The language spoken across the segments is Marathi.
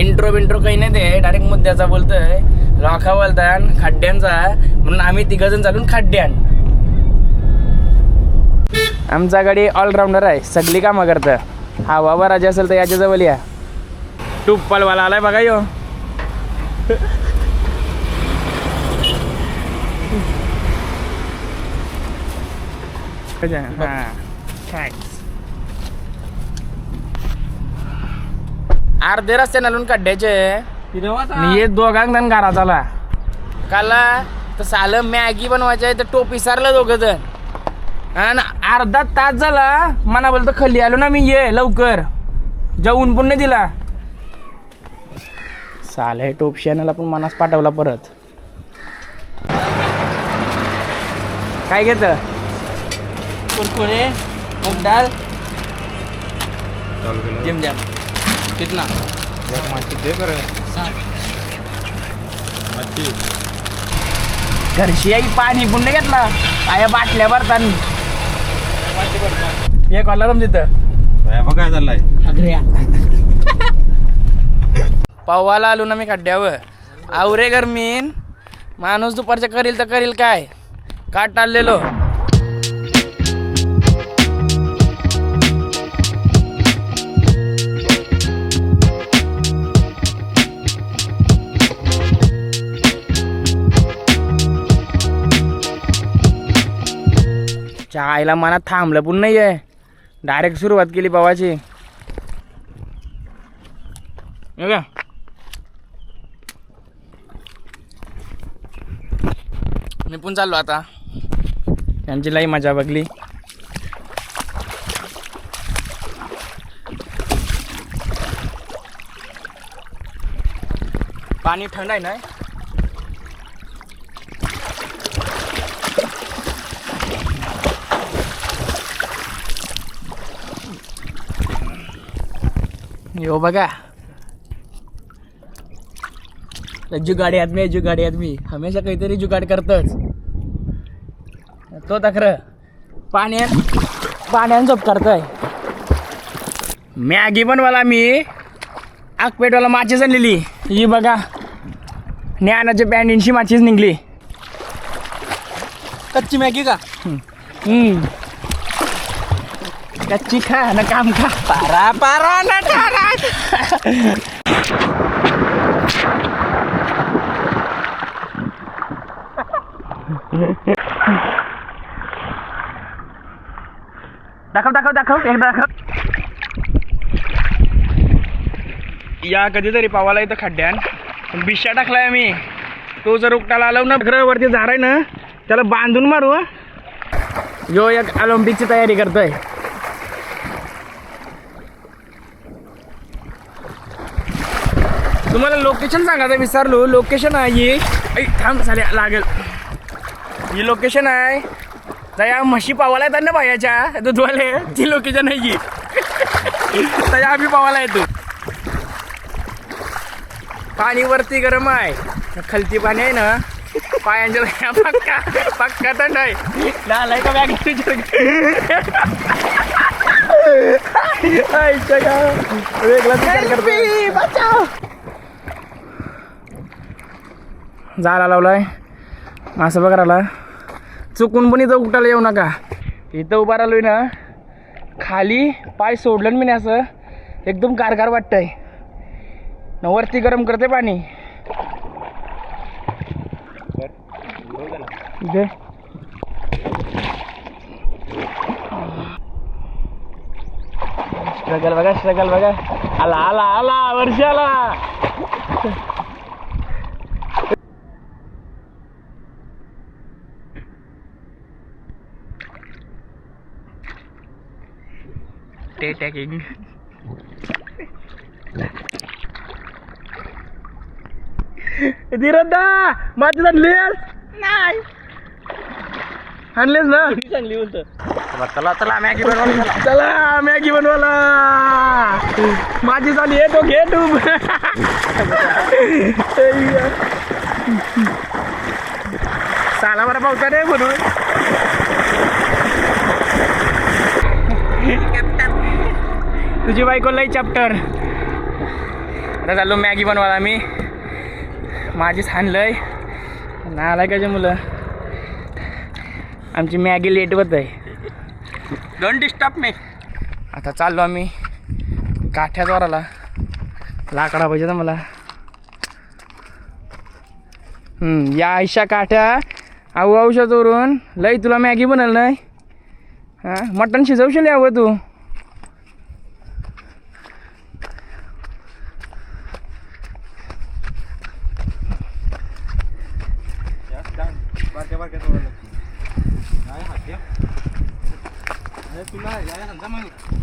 इंट्रो बिंट्रो काही नाही ते. डायरेक्ट मुद्द्याचा बोलतोय. राखा बोलताय खड्ड्यांचा. म्हणून आम्ही तिघ जण चालून खड्ड्यान. आमचा गाडी ऑलराऊंडर आहे. सगळी कामं करतं हा बाबा राजा असेल तर याच्या जवळ या. टुप्पलवाला आलाय बघा यो. हा अर्धे रस्ते नालून काढायचे मी हे दोघांग जण घरात आला काला तर सालं मॅगी बनवायचं आहे तर टोपी सारलं दोघं जण. आणि अर्धा तास झाला मना बोलतो खाली आलो ना मी ये लवकर. जाऊन पण नाही दिला. साल हे टोप पण मनास पाठवला परत. काय घेत? कुरकुरे मूग डाळ जिम जॅम कितना घरशी आई पाणी पुण्य घेतला. आया बाटल्या भरताना. एक वाला तुम तिथं काय चाललाय अग्र्या. पवाला आलो ना मी खड्ड्यावर. आवरे गरमीन. माणूस दुपारच्या करील तर करील काय? काट टाळलेलो आईला मनात थांबलं पण नाही आहे डायरेक्ट सुरुवात केली बाबाची. बघा मी पण चाललो आता. त्यांची लई मजा बघली. पाणी थंड आहे ना? यो बघा. जुगाडी आदमी आहे जुगाडी आदमी हमेशा काहीतरी जुगाड करतच. तो तक्र पाण्यात पाण्यान झोप करतोय मॅगी बनवाला मी. आगपेटवाला माचीच आणलेली. ही बघा. ज्ञानाच्या पॅन्टींशी माचीच निघली. कच्ची मॅगी का? हम्म. कच्ची खा ना काम खा पारा पारा ना ठारा दाखव दाखव दाखव एकदा दाखव या कधीतरी पावाला इथं खड्ड्यान. बिशा बिश्या टाकलाय मी. तो जर उकटाला आलो ना वरती आहे ना त्याला बांधून मारू यो एक ऑलिम्पिकची तयारी करतोय. तुम्हाला लोकेशन सांगायचं विसरलो. लोकेशन आहे. ही थांब झाले लागेल. ही लोकेशन आहे. त्या म्हशी पावाला येतात ना भायाच्या दुधवाले ती लोकेशन आहे की तया आम्ही पावाला येतो. पाणी वरती गरम आहे. खालती पाणी आहे ना. पायांच्या पक्का पक्का थंड आहे. लालाय का बॅग वेगळा विचार करतो झाला लावलाय. असं बघा राहिला. चुकून पण इथं उठायला येऊ नका. इथं उभा राहिलोय ना. खाली पाय सोडलं ना मी असं. एकदम गारगार वाटतंय. न वरती गरम करते पाणी. इथे. स्ट्रगल बघा स्ट्रगल बघा. आला आला आला वर्षी टॅकिंग धीरदा! माझी आणलीस नाही. आणलीस ना? चांगली बोलतो चला चला मॅगी बनवायला चला. मॅगी बनवायला. माझी झाली आहे तो घे तू. साला बरं पावसा रे म्हणून तुझी बायको लई चॅप्टर आता चाललो मॅगी बनवायला मी माझीच हाणलंय. नाला का मुलं? आमची मॅगी लेट होत आहे. डोंट डिस्टर्ब मी आता चाललो आम्ही काठ्याद्वाराला लाकडा पाहिजे ना मला. या आयशा काठ्या. आऊ औषधावरून. लई तुला मॅगी बनल नाही हां मटण शिजवशील यावं तू?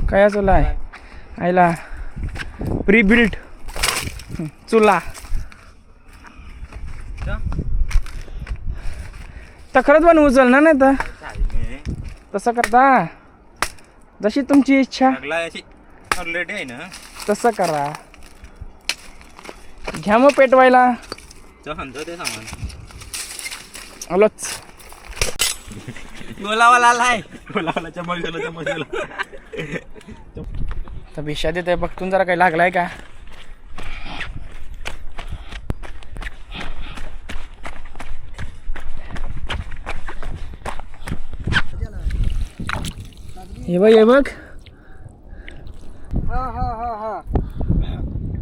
काय असं आहे? आईला. प्री बिल्ट चुला खरंच पण उचल ना नाही तर. तसं करता. जशी तुमची इच्छा. ऑलरेडी आहे ना तसं करा. घ्या मग पेटवायला. आलोच. बोलावाला आलाय बोलावाला चमक गेलो चमक गेलो तर भिशा देते बघतून जरा काही लागलाय का? हे बघ हे बघ. हाँ हाँ हाँ हाँ.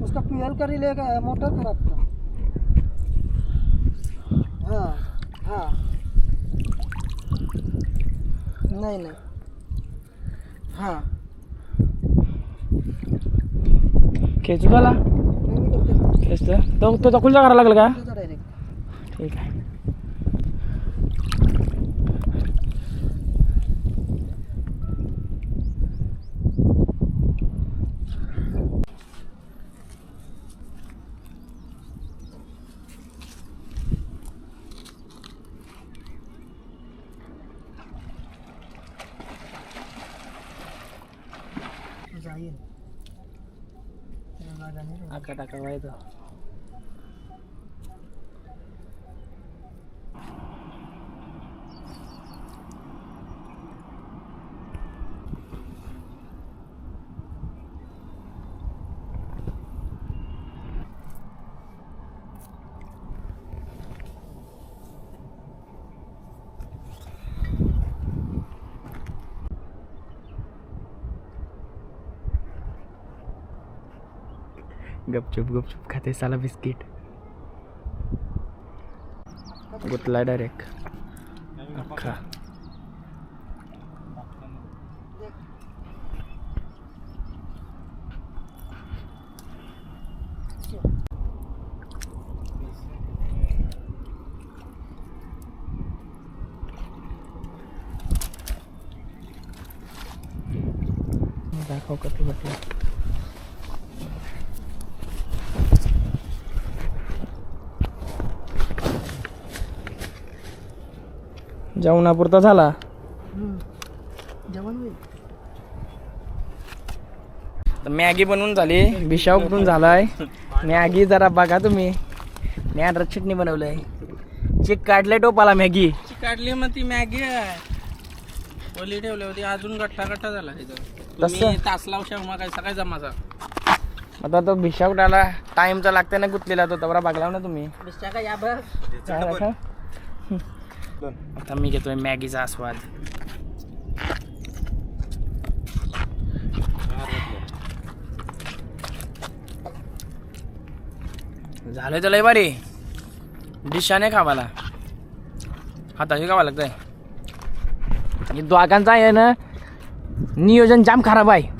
उसका फ्यूल कर ही लेगा मोटर खराब था हाँ हाँ. नहीं नहीं. हाँ. खेचू झाला खेचतं तो तो चकुलचा करायला लागला का? ठीक आहे. जाइए लगा नहीं गपचूप गपचूप खाते साला बिस्किट. गुतला डायरेक्ट अख्खा. दाखव कसं म्हटलं जेवणापुरता झाला. मॅगी बनवून झाली. भिशा उकडून झालाय? मॅगी जरा बघा तुम्ही. मी अंड्रात चटणी बनवलंय. चिक काढले टोपाला मॅगी. काढली मग ती मॅगी आहे. ओली ठेवली होती. अजून गठ्ठा गठ्ठा झाला तिथं. तसं? तुम्ही तास? लावू शकू मग काय? सकाळी जमाचा. आता तो भिशा उडाला टाइम तर लागते ना गुतलेला तो. तवरा बघला ना तुम्ही. या बस काय राखा? आता मी घेतोय मॅगीचा आस्वाद झालं तर लय बारी डिशाने खावाला हाताशी खावा लागतंय हे दोघांचा आहे ना नियोजन जाम खराब आहे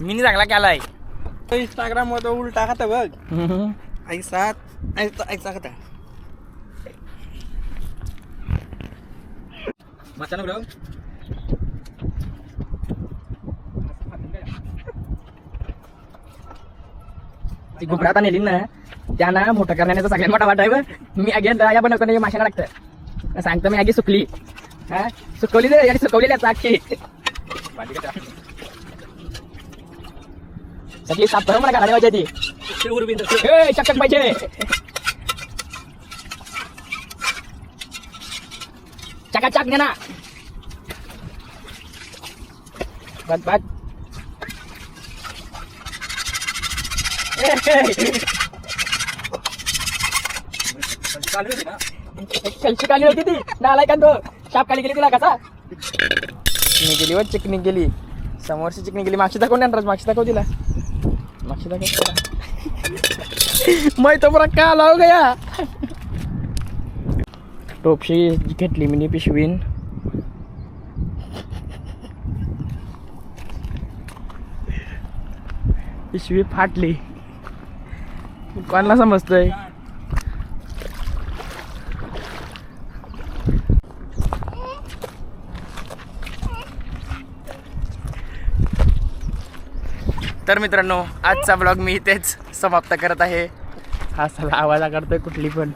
मी चांगला केलाय इंस्टाग्राम वर तो उलटा खाता बघ ऐसा ऐसा मचान बघ ती गुपराता नेली ना त्यांना मोठं करण्याचा सगळ्यात मोठा वाटा आहे. मी अगेन या बनवताना माशाला लागतं सांगतो मी आगी सुकली हा सुकवली आणि सुकवलेली आता अख्खी सगळी साफ करून मला घालायला पाहिजे ती ए, चकचक पाहिजे चकाचक घे ना बस बस कलशी काली होती ती नालाय का तो शाप काली गेली तुला कसा चिकनी गेली व चिकनी गेली समोरची चिकनी गेली मागची दाखव ना मागची दाखव तिला मागची दाखव तिला. मै तो बरा का? लाव गया टोपशी घेतली मिनी पिशवीन. पिशवी फाटली. कोणाला समजतंय? तर मित्रांनो आजचा ब्लॉग मी इथेच समाप्त करत आहे. हा सगळा आवाज करतोय कुठली पण.